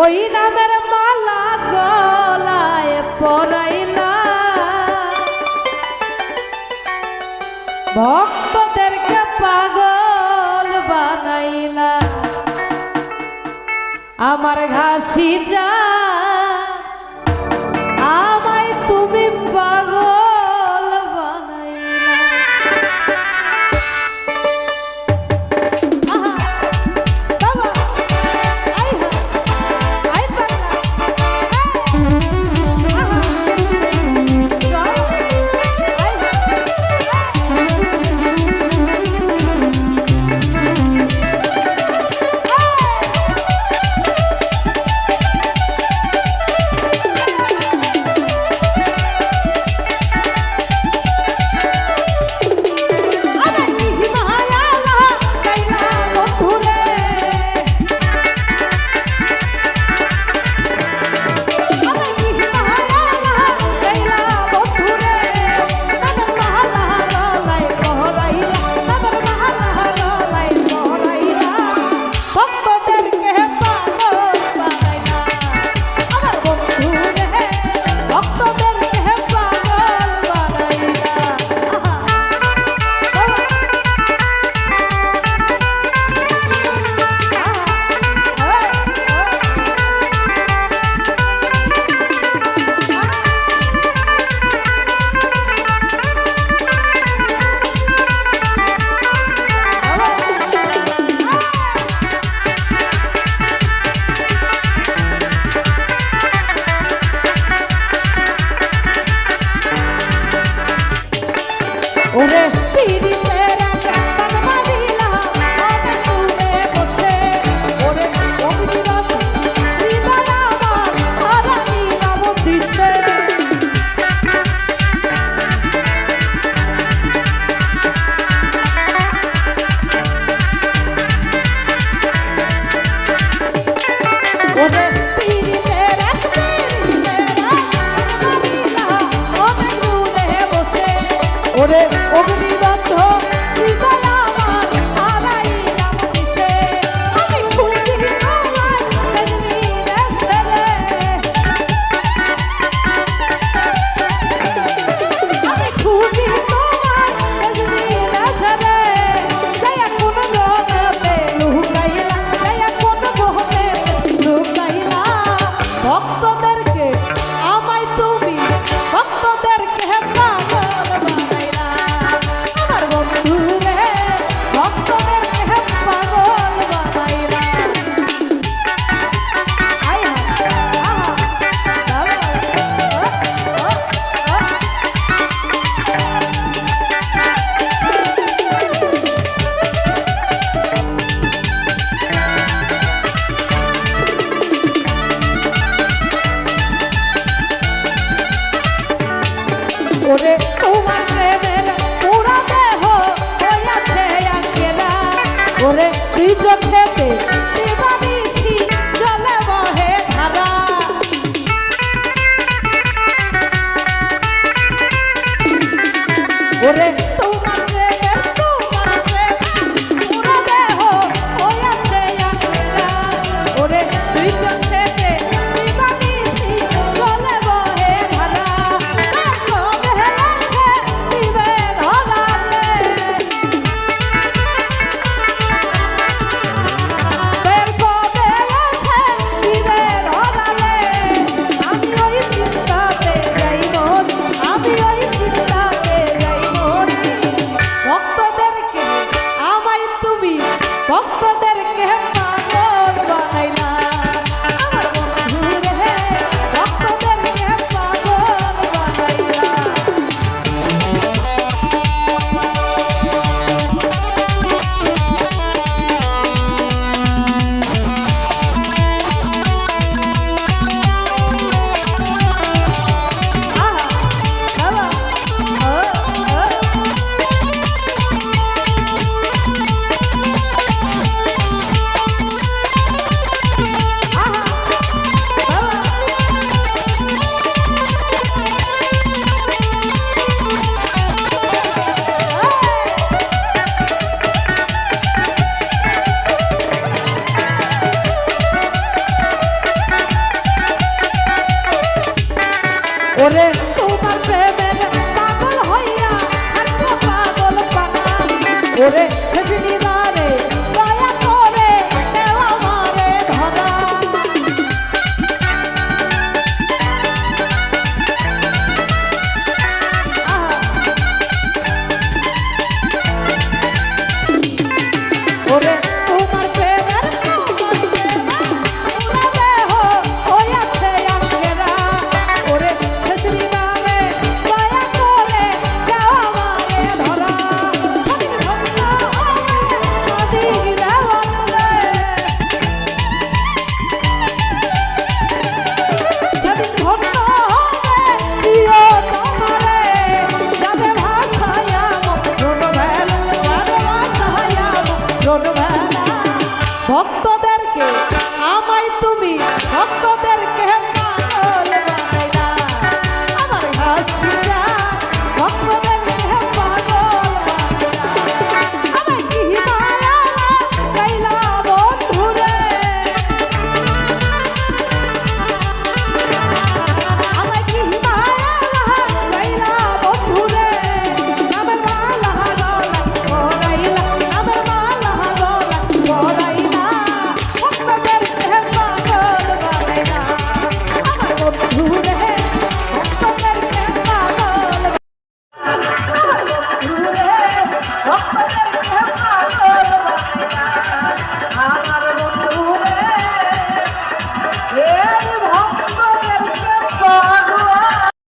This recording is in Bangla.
ওই নামের মালা গলায় পরাইলা। ভক্তদেরকে পাগল বানাইলা। আমার ঘাসি பிரித்த ওরে ওরে সে ভক্তদেরকে আমায় তুমি ভক্ত